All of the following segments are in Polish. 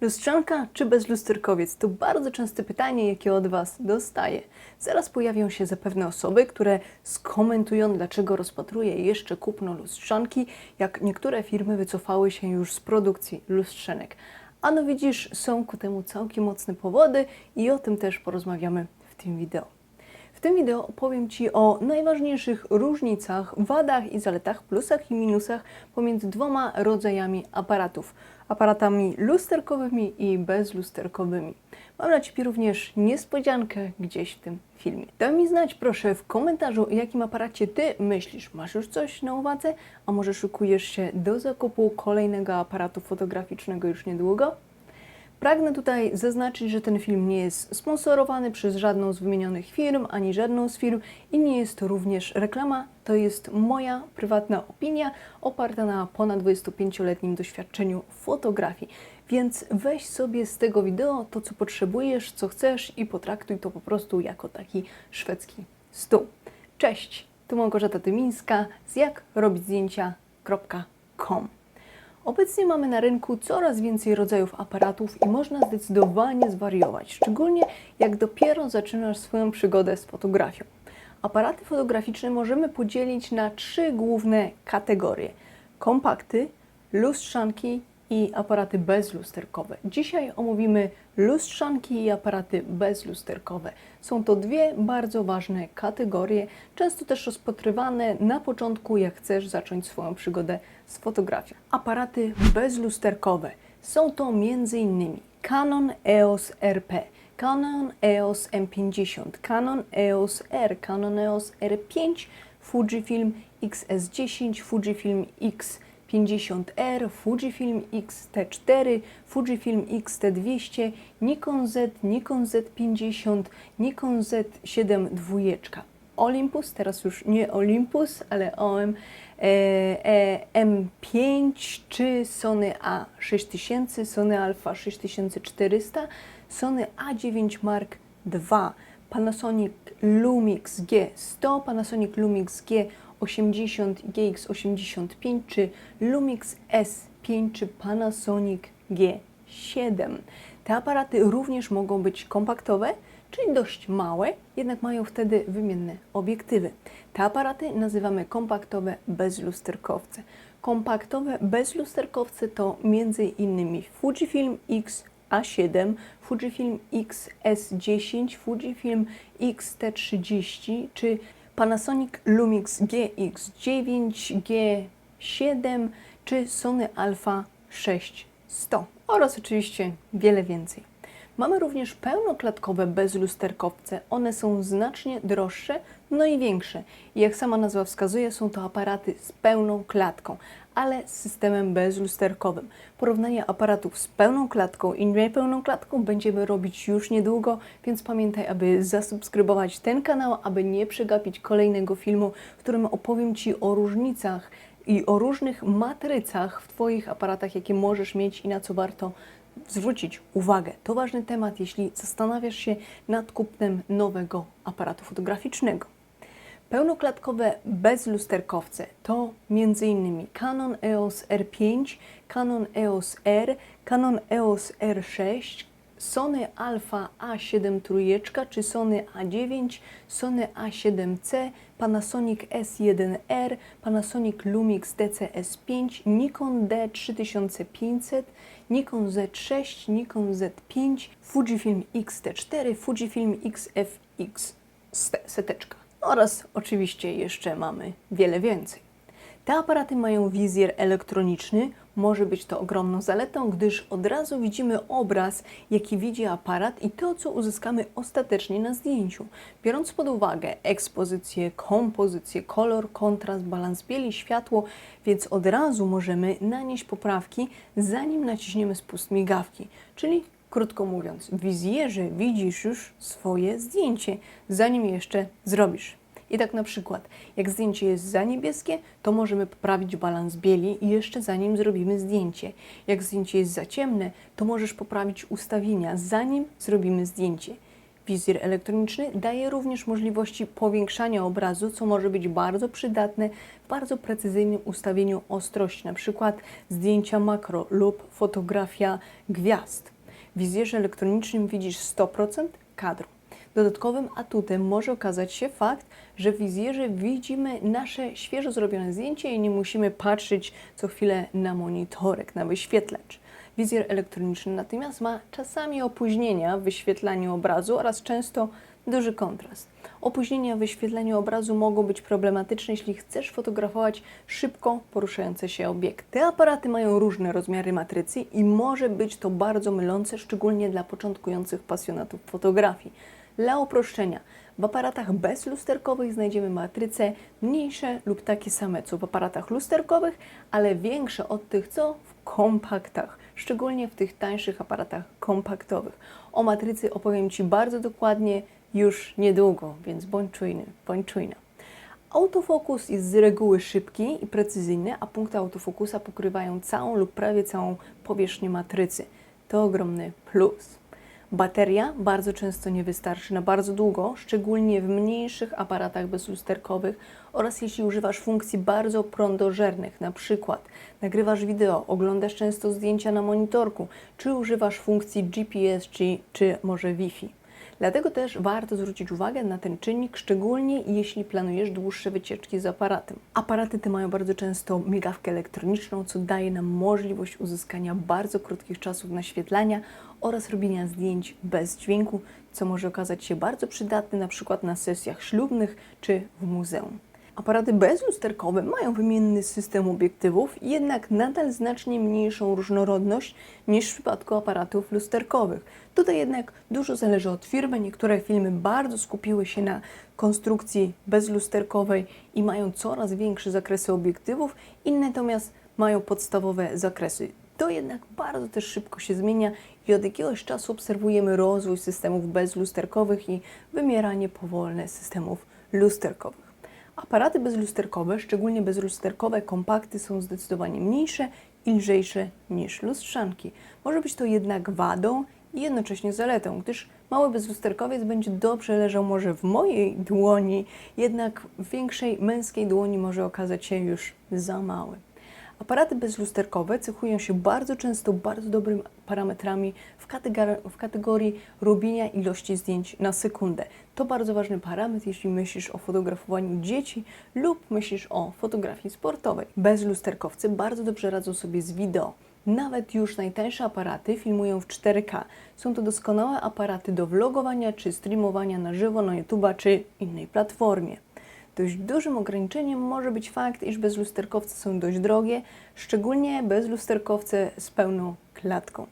Lustrzanka czy bezlusterkowiec? To bardzo częste pytanie, jakie od Was dostaję. Zaraz pojawią się zapewne osoby, które skomentują, dlaczego rozpatruje jeszcze kupno lustrzanki, jak niektóre firmy wycofały się już z produkcji lustrzenek. A no widzisz, są ku temu całkiem mocne powody i o tym też porozmawiamy w tym wideo. W tym wideo opowiem Ci o najważniejszych różnicach, wadach i zaletach, plusach i minusach pomiędzy dwoma rodzajami aparatów. Aparatami lusterkowymi i bezlusterkowymi. Mam dla Ciebie również niespodziankę gdzieś w tym filmie. Daj mi znać proszę w komentarzu, o jakim aparacie Ty myślisz. Masz już coś na uwadze? A może szykujesz się do zakupu kolejnego aparatu fotograficznego już niedługo? Pragnę tutaj zaznaczyć, że ten film nie jest sponsorowany przez żadną z wymienionych firm, ani żadną z firm i nie jest również reklama. To jest moja prywatna opinia oparta na ponad 25-letnim doświadczeniu fotografii. Więc weź sobie z tego wideo to, co potrzebujesz, co chcesz i potraktuj to po prostu jako taki szwedzki stół. Cześć, tu Małgorzata Tymińska z jakrobićzdjęcia.com. Obecnie mamy na rynku coraz więcej rodzajów aparatów i można zdecydowanie zwariować, szczególnie jak dopiero zaczynasz swoją przygodę z fotografią. Aparaty fotograficzne możemy podzielić na trzy główne kategorie: kompakty, lustrzanki i aparaty bezlusterkowe. Dzisiaj omówimy lustrzanki i aparaty bezlusterkowe. Są to dwie bardzo ważne kategorie, często też rozpatrywane na początku, jak chcesz zacząć swoją przygodę z fotografią. Aparaty bezlusterkowe są to m.in. Canon EOS RP, Canon EOS M50, Canon EOS R, Canon EOS R5, Fujifilm X-S10, Fujifilm X50R, Fujifilm X-T4, Fujifilm X-T200, Nikon Z, Nikon Z50, Nikon Z7 dwójeczka. Olympus, teraz już nie Olympus, ale OM e, e, M5 czy Sony A6000, Sony Alpha 6400, Sony A9 Mark II, Panasonic Lumix G100, Panasonic Lumix G80, GX85 czy Lumix S5 czy Panasonic G7. Te aparaty również mogą być kompaktowe, czyli dość małe, jednak mają wtedy wymienne obiektywy. Te aparaty nazywamy kompaktowe bezlusterkowce. Kompaktowe bezlusterkowce to m.in. Fujifilm X A7, Fujifilm X-S10, Fujifilm X-T30 czy Panasonic Lumix GX9, G7 czy Sony Alpha 6100 oraz oczywiście wiele więcej. Mamy również pełnoklatkowe bezlusterkowce. One są znacznie droższe, no i większe. Jak sama nazwa wskazuje, są to aparaty z pełną klatką, ale z systemem bezlusterkowym. Porównanie aparatów z pełną klatką i niepełną klatką będziemy robić już niedługo, więc pamiętaj, aby zasubskrybować ten kanał, aby nie przegapić kolejnego filmu, w którym opowiem Ci o różnicach i o różnych matrycach w Twoich aparatach, jakie możesz mieć i na co warto zwrócić uwagę. To ważny temat, jeśli zastanawiasz się nad kupnem nowego aparatu fotograficznego. Pełnoklatkowe bezlusterkowce to m.in. Canon EOS R5, Canon EOS R, Canon EOS R6, Sony Alpha A7 trójeczka czy Sony A9, Sony A7C, Panasonic S1R, Panasonic Lumix DCS5, Nikon D3500, Nikon Z6, Nikon Z5, Fujifilm X-T4, Fujifilm XFX seteczka oraz oczywiście jeszcze mamy wiele więcej. Te aparaty mają wizjer elektroniczny. Może być to ogromną zaletą, gdyż od razu widzimy obraz, jaki widzi aparat i to, co uzyskamy ostatecznie na zdjęciu. Biorąc pod uwagę ekspozycję, kompozycję, kolor, kontrast, balans bieli, światło, więc od razu możemy nanieść poprawki, zanim naciśniemy spust migawki. Czyli Krótko mówiąc, wizjerze widzisz już swoje zdjęcie, zanim je jeszcze zrobisz. I tak na przykład, jak zdjęcie jest za niebieskie, to możemy poprawić balans bieli i jeszcze zanim zrobimy zdjęcie. Jak zdjęcie jest za ciemne, to możesz poprawić ustawienia, zanim zrobimy zdjęcie. Wizjer elektroniczny daje również możliwości powiększania obrazu, co może być bardzo przydatne w bardzo precyzyjnym ustawieniu ostrości, na przykład zdjęcia makro lub fotografia gwiazd. W wizjerze elektronicznym widzisz 100% kadru. Dodatkowym atutem może okazać się fakt, że w wizjerze widzimy nasze świeżo zrobione zdjęcie i nie musimy patrzeć co chwilę na monitorek, na wyświetlacz. Wizjer elektroniczny natomiast ma czasami opóźnienia w wyświetlaniu obrazu oraz często duży kontrast. Opóźnienia w wyświetlaniu obrazu mogą być problematyczne, jeśli chcesz fotografować szybko poruszające się obiekty. Te aparaty mają różne rozmiary matrycy i może być to bardzo mylące, szczególnie dla początkujących pasjonatów fotografii. Dla uproszczenia, w aparatach bezlusterkowych znajdziemy matryce mniejsze lub takie same co w aparatach lusterkowych, ale większe od tych co w kompaktach, szczególnie w tych tańszych aparatach kompaktowych. O matrycy opowiem Ci bardzo dokładnie już niedługo, więc bądź czujny, bądź czujna. Autofokus jest z reguły szybki i precyzyjny, a punkty autofokusa pokrywają całą lub prawie całą powierzchnię matrycy. To ogromny plus. Bateria bardzo często nie wystarczy na bardzo długo, szczególnie w mniejszych aparatach bezlusterkowych oraz jeśli używasz funkcji bardzo prądożernych, na przykład nagrywasz wideo, oglądasz często zdjęcia na monitorku, czy używasz funkcji GPS czy, czy może Wi-Fi. Dlatego też warto zwrócić uwagę na ten czynnik, szczególnie jeśli planujesz dłuższe wycieczki z aparatem. Aparaty te mają bardzo często migawkę elektroniczną, co daje nam możliwość uzyskania bardzo krótkich czasów naświetlania oraz robienia zdjęć bez dźwięku, co może okazać się bardzo przydatne na przykład na sesjach ślubnych czy w muzeum. Aparaty bezlusterkowe mają wymienny system obiektywów, jednak nadal znacznie mniejszą różnorodność niż w przypadku aparatów lusterkowych. Tutaj jednak dużo zależy od firmy. Niektóre filmy bardzo skupiły się na konstrukcji bezlusterkowej i mają coraz większe zakresy obiektywów, inne natomiast mają podstawowe zakresy. To jednak bardzo też szybko się zmienia i od jakiegoś czasu obserwujemy rozwój systemów bezlusterkowych i wymieranie powolne systemów lusterkowych. Aparaty bezlusterkowe, szczególnie bezlusterkowe kompakty, są zdecydowanie mniejsze i lżejsze niż lustrzanki. Może być to jednak wadą i jednocześnie zaletą, gdyż mały bezlusterkowiec będzie dobrze leżał może w mojej dłoni, jednak w większej męskiej dłoni może okazać się już za mały. Aparaty bezlusterkowe cechują się bardzo często bardzo dobrymi parametrami w, w kategorii robienia ilości zdjęć na sekundę. To bardzo ważny parametr, jeśli myślisz o fotografowaniu dzieci lub myślisz o fotografii sportowej. Bezlusterkowcy bardzo dobrze radzą sobie z wideo. Nawet już najtańsze aparaty filmują w 4K. Są to doskonałe aparaty do vlogowania czy streamowania na żywo na YouTube czy innej platformie. Dość dużym ograniczeniem może być fakt, iż bezlusterkowce są dość drogie, szczególnie bezlusterkowce z pełną klatką.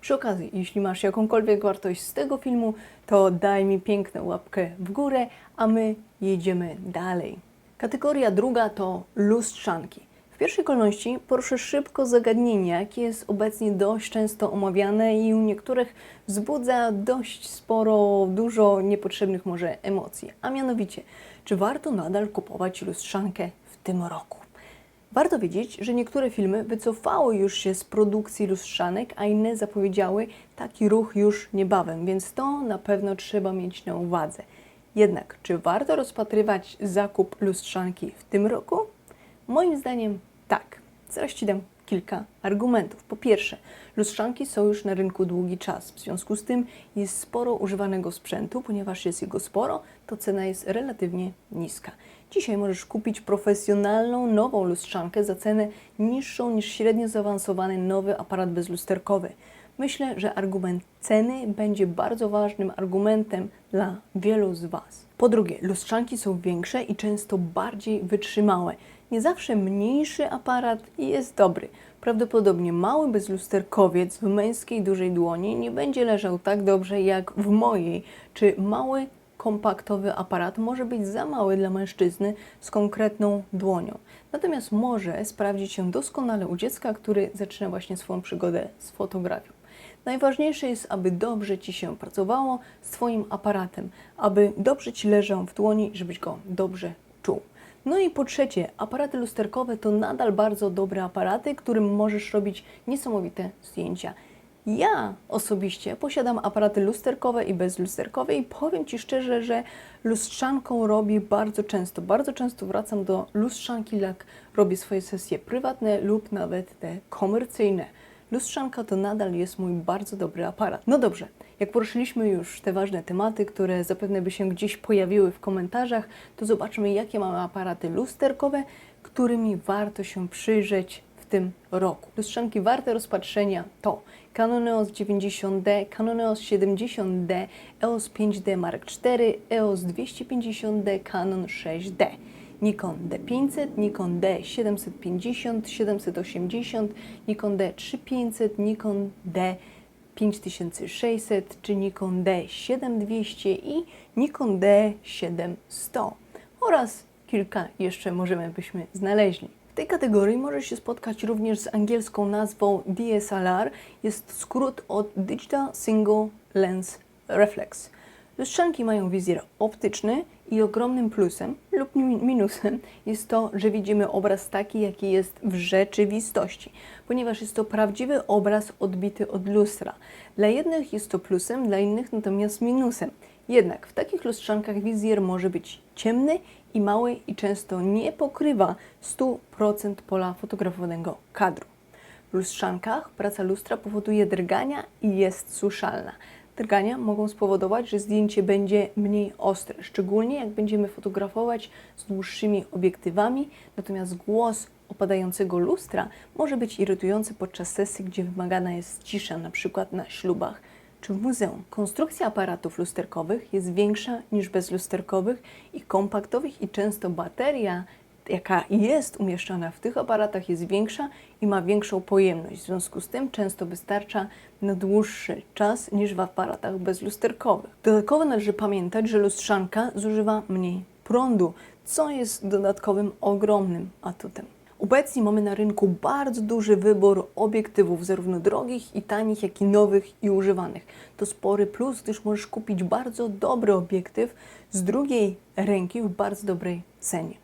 Przy okazji, jeśli masz jakąkolwiek wartość z tego filmu, to daj mi piękną łapkę w górę, a my jedziemy dalej. Kategoria druga to lustrzanki. W pierwszej kolejności poruszę szybko zagadnienie, jakie jest obecnie dość często omawiane i u niektórych wzbudza dość sporo, dużo niepotrzebnych może emocji, a mianowicie, czy warto nadal kupować lustrzankę w tym roku? Warto wiedzieć, że niektóre filmy wycofały już się z produkcji lustrzanek, a inne zapowiedziały taki ruch już niebawem, więc to na pewno trzeba mieć na uwadze. Jednak, czy warto rozpatrywać zakup lustrzanki w tym roku? Moim zdaniem tak. Zaraz Ci dam kilka argumentów. Po pierwsze, lustrzanki są już na rynku długi czas. W związku z tym jest sporo używanego sprzętu, ponieważ jest jego sporo, to cena jest relatywnie niska. Dzisiaj możesz kupić profesjonalną, nową lustrzankę za cenę niższą niż średnio zaawansowany nowy aparat bezlusterkowy. Myślę, że argument ceny będzie bardzo ważnym argumentem dla wielu z Was. Po drugie, lustrzanki są większe i często bardziej wytrzymałe. Nie zawsze mniejszy aparat jest dobry. Prawdopodobnie mały bezlusterkowiec w męskiej dużej dłoni nie będzie leżał tak dobrze jak w mojej, czy mały kompaktowy aparat może być za mały dla mężczyzny z konkretną dłonią. Natomiast może sprawdzić się doskonale u dziecka, który zaczyna właśnie swoją przygodę z fotografią. Najważniejsze jest, aby dobrze Ci się pracowało z Twoim aparatem, aby dobrze Ci leżał w dłoni, żebyś go dobrze czuł. No i po trzecie, aparaty lusterkowe to nadal bardzo dobre aparaty, którym możesz robić niesamowite zdjęcia. Ja osobiście posiadam aparaty lusterkowe i bezlusterkowe i powiem Ci szczerze, że lustrzanką robię bardzo często. Bardzo często wracam do lustrzanki, jak robię swoje sesje prywatne lub nawet te komercyjne. Lustrzanka to nadal jest mój bardzo dobry aparat. No dobrze, jak poruszyliśmy już te ważne tematy, które zapewne by się gdzieś pojawiły w komentarzach, to zobaczmy, jakie mamy aparaty lusterkowe, którymi warto się przyjrzeć w tym roku. Lustrzanki warte rozpatrzenia to Canon EOS 90D, Canon EOS 70D, EOS 5D Mark IV, EOS 250D, Canon 6D. Nikon D500, Nikon D750, 780, Nikon D3500, Nikon D5600 czy Nikon D7200 i Nikon D7100 oraz kilka jeszcze możemy byśmy znaleźli. W tej kategorii możesz się spotkać również z angielską nazwą DSLR. Jest skrót od Digital Single Lens Reflex. Lustrzanki mają wizjer optyczny i ogromnym plusem lub mi- minusem jest to, że widzimy obraz taki, jaki jest w rzeczywistości, ponieważ jest to prawdziwy obraz odbity od lustra. Dla jednych jest to plusem, dla innych natomiast minusem. Jednak w takich lustrzankach wizjer może być ciemny i mały i często nie pokrywa 100% pola fotografowanego kadru. W lustrzankach praca lustra powoduje drgania i jest suszalna. Drgania mogą spowodować, że zdjęcie będzie mniej ostre, szczególnie jak będziemy fotografować z dłuższymi obiektywami, natomiast głos opadającego lustra może być irytujący podczas sesji, gdzie wymagana jest cisza, na przykład na ślubach czy w muzeum. Konstrukcja aparatów lusterkowych jest większa niż bezlusterkowych i kompaktowych i często bateria jaka jest umieszczona w tych aparatach, jest większa i ma większą pojemność. W związku z tym często wystarcza na dłuższy czas niż w aparatach bezlusterkowych. Dodatkowo należy pamiętać, że lustrzanka zużywa mniej prądu, co jest dodatkowym ogromnym atutem. Obecnie mamy na rynku bardzo duży wybór obiektywów, zarówno drogich i tanich, jak i nowych i używanych. To spory plus, gdyż możesz kupić bardzo dobry obiektyw z drugiej ręki w bardzo dobrej cenie.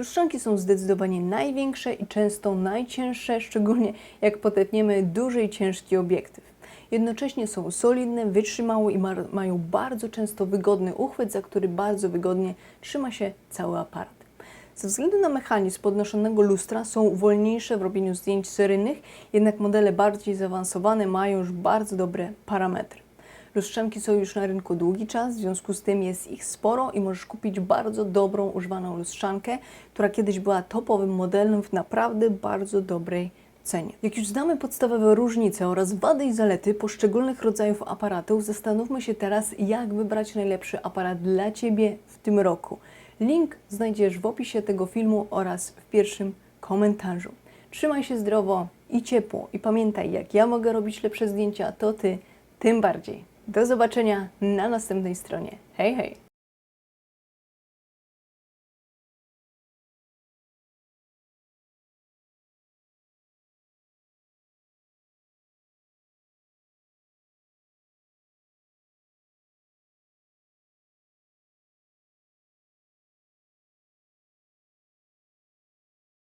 Lustrzanki są zdecydowanie największe i często najcięższe, szczególnie jak podepniemy duży i ciężki obiektyw. Jednocześnie są solidne, wytrzymałe i ma, mają bardzo często wygodny uchwyt, za który bardzo wygodnie trzyma się cały aparat. Ze względu na mechanizm podnoszonego lustra są wolniejsze w robieniu zdjęć seryjnych, jednak modele bardziej zaawansowane mają już bardzo dobre parametry. Lustrzanki są już na rynku długi czas, w związku z tym jest ich sporo i możesz kupić bardzo dobrą, używaną lustrzankę, która kiedyś była topowym modelem w naprawdę bardzo dobrej cenie. Jak już znamy podstawowe różnice oraz wady i zalety poszczególnych rodzajów aparatów, zastanówmy się teraz, jak wybrać najlepszy aparat dla Ciebie w tym roku. Link znajdziesz w opisie tego filmu oraz w pierwszym komentarzu. Trzymaj się zdrowo i ciepło i pamiętaj, jak ja mogę robić lepsze zdjęcia, to Ty tym bardziej. Do zobaczenia na następnej stronie. Hej, hej!